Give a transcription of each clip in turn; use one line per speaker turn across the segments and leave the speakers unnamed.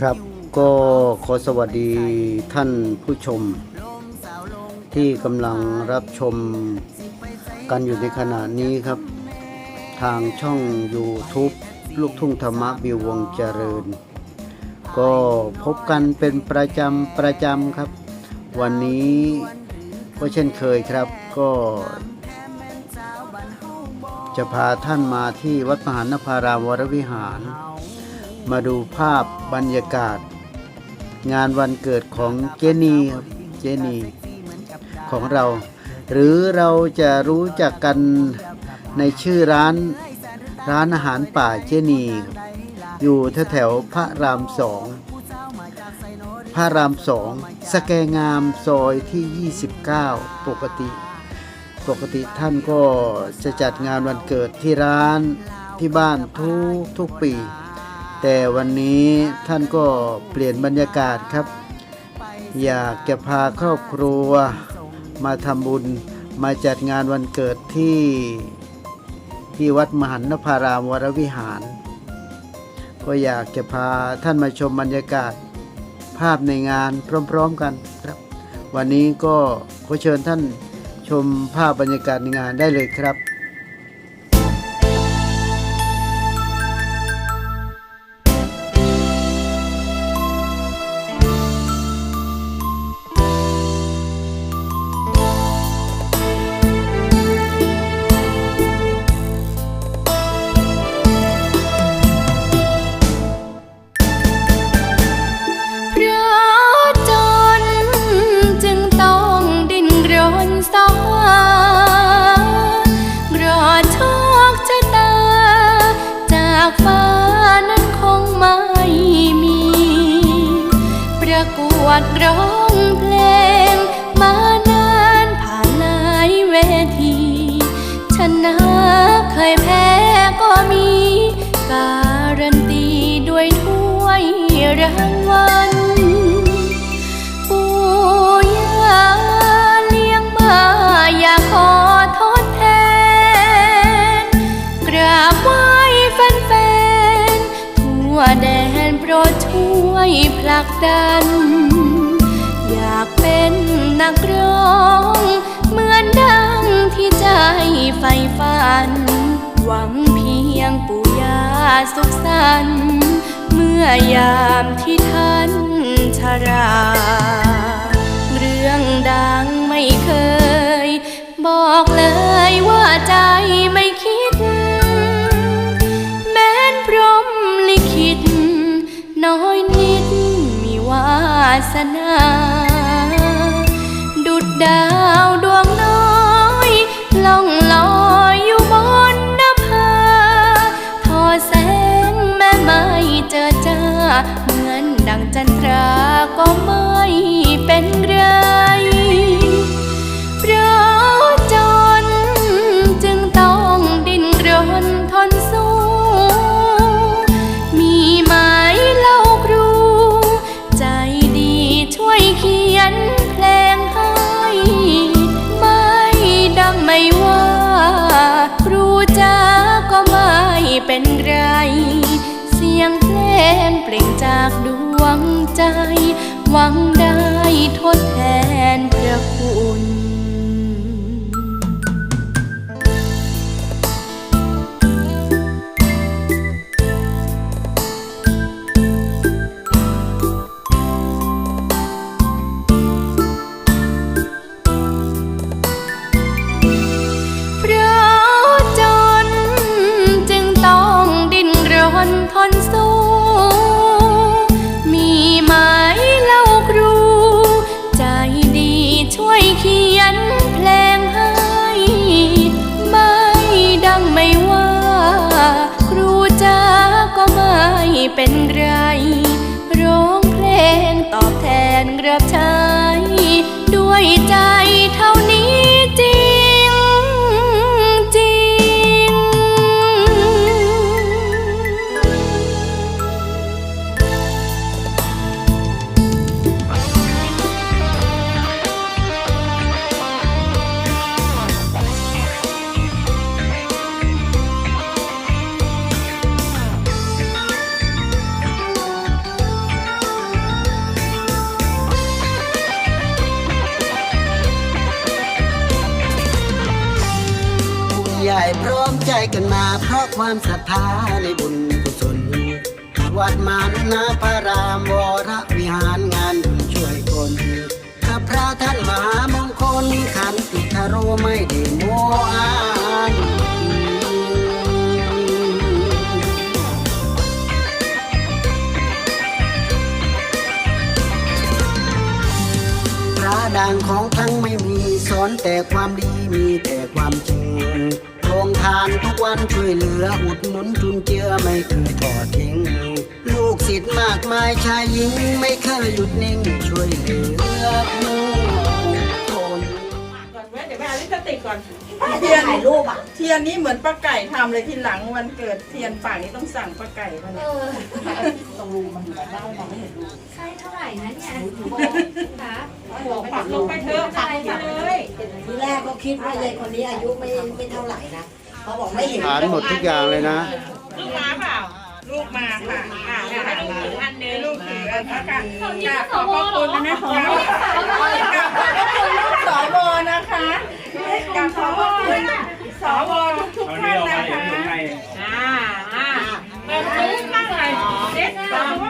ครับ ก็ขอสวัสดีท่านผู้ชม ที่กำลังรับชมกันอยู่ในขณะนี้ครับ ทางช่อง YouTube ลูกทุ่งธรรมะบิววงเจริญ ก็พบกันเป็นประจำประจำครับ วันนี้ก็เช่นเคยครับก็จะพาท่านมาที่วัดมหานภารามวรวิหาร มาดูภาพบรรยากาศ งานวันเกิดของเจนีครับเจนีของเรา หรือเราจะรู้จักกันในชื่อร้านร้านอาหารป่าเจนี อยู่แถวพระรามสองพระรามสองสแกงามซอยที่ 29 ปกติ ปกติท่านก็จะจัดงานวันเกิดที่ร้านที่บ้านทุกทุกปี แต่วันนี้ท่านก็เปลี่ยนบรรยากาศครับ อยากจะพาครอบครัวมาทำบุญมาจัดงานวันเกิดที่ที่วัดมหันนภารามวรวิหาร ก็อยากจะพาท่านมาชมบรรยากาศภาพในงานพร้อมๆกันครับ วันนี้ก็ขอเชิญท่านชมภาพบรรยากาศในงานได้เลยครับ
ดร้องเพลง มานานผ่านหลายเวที ชนะเคยแพ้ก็มี การันตีด้วยถ้วยรางวัลปู่ย่าเลี้ยงมาอยากขอทดแทน กราบไหว้แฟนๆทั่วแดนโปรดช่วยผลักดันากเป็นนักร้อง เหมือนดังที่ใจใฝ่ฝัน หวังเพียงปู่ย่าสุขสันต์เมื่อยามที่ท่านชรา เรื่องดังไม่เคย บอกเลยว่าใจไม่คิด แม้นพรหมลิขิตน้อยนิดมีวาสนา จันทราก็มื ใจ หวังได้ทดแทนพระคุณ พร้อมใจ
กันมา เพราะความศรัทธาในบุญกุศลวัดมานนาพระรามวรวิหารงานบุญช่วยคนข้าพระท่านมหามงคลขันติคารโรไม่ได้โมอ้างพระดังของทั้งไม่มีสอนแต่ความดีมีแต่ความจริงานทุกวันช่วยเหลืออุดหนุนจุนเจือไม่เคยทอดทิ้ง ลูกศิษย์มากมายชายหญิงไม่เคยหยุดนิ่งช่วยเหลือผู้คน
ก่อนแม่เดี๋ยวแม่เอาลิปสติกก่อน
เทียนถ่ายรูปอะ
เทียนนี้เหมือนป้าไก่ทำเลยทีหลังวันเกิดเทียนป่านนี้ต้องสั่งป้าไก่มาเนี่ย
ตรงรูมันอยู่ด้านมองไม่เห็นรู
ใช่เท่าไหร่นะเนี่ยคะ
ปักลงไปเถอะปักลงไปเลย
ทีแรกก็คิดว่ายายคนนี้อายุไม่ไม่เท่าไหร่นะ เขาบอกไม่เห็น
ฐานหมดทุกอย่างเลยนะ
ลูกมาเปล่า ลูกมาค่ะอ่าให้ลูกถืออันนึงลูกถืออันนี้ค่ะกราบขอบพระคุณนะแม่ของเรากราบขอบพระคุณลูกสวนะคะกราบขอบพระคุณสวทุกๆท่านนะคะอ่าอ่าเปิดซื้อข้างหน่อยเด็กสาว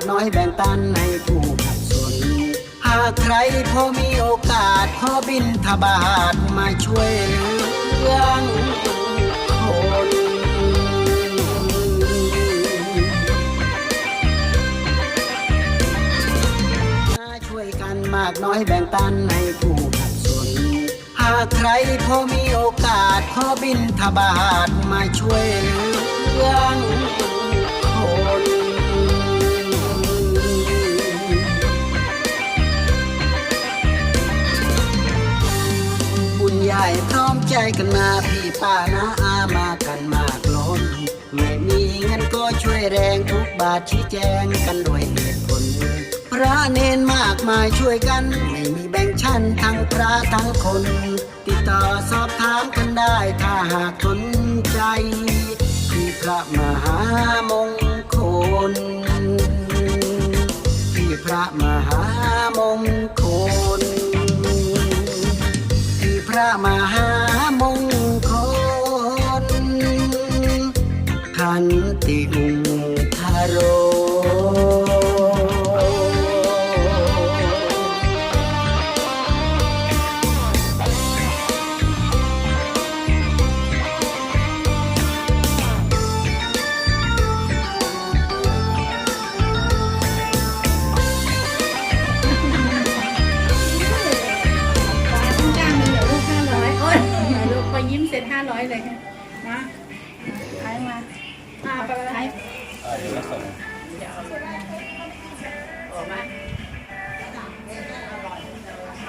ากน้อย
แบ่งปันให้ผู้ขัดสน หากใครพอมีโอกาสพอบินทบาทมาช่วยเหลืองคนช่วยกันมากน้อยแบ่งปันให้ผู้ขัดสน หากใครพอมีโอกาสพอบินทบาทมาช่วยเหลือง กันมาพี่ป้านาอามากันมากล้น ไม่มีเงินก็ช่วยแรงทุกบาทชี้แจงกันด้วยเหตุผล พระเนนมากมายช่วยกัน ไม่มีแบ่งชั้นทั้งพระทั้งคน ติดต่อสอบถามกันได้ถ้าหากสนใจ ที่พระมหามงคลที่พระมหามงคลที่พระมหา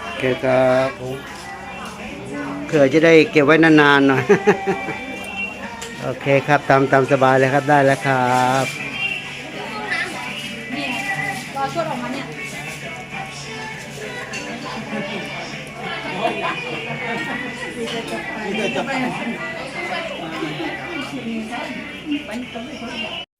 โอเคครับเผื่อจะได้เก็บไว้นานๆหน่อย โอเคครับตามตามสบายเลยครับได้แล้วครับ
รอชวดออกมาเนี่ย
จะ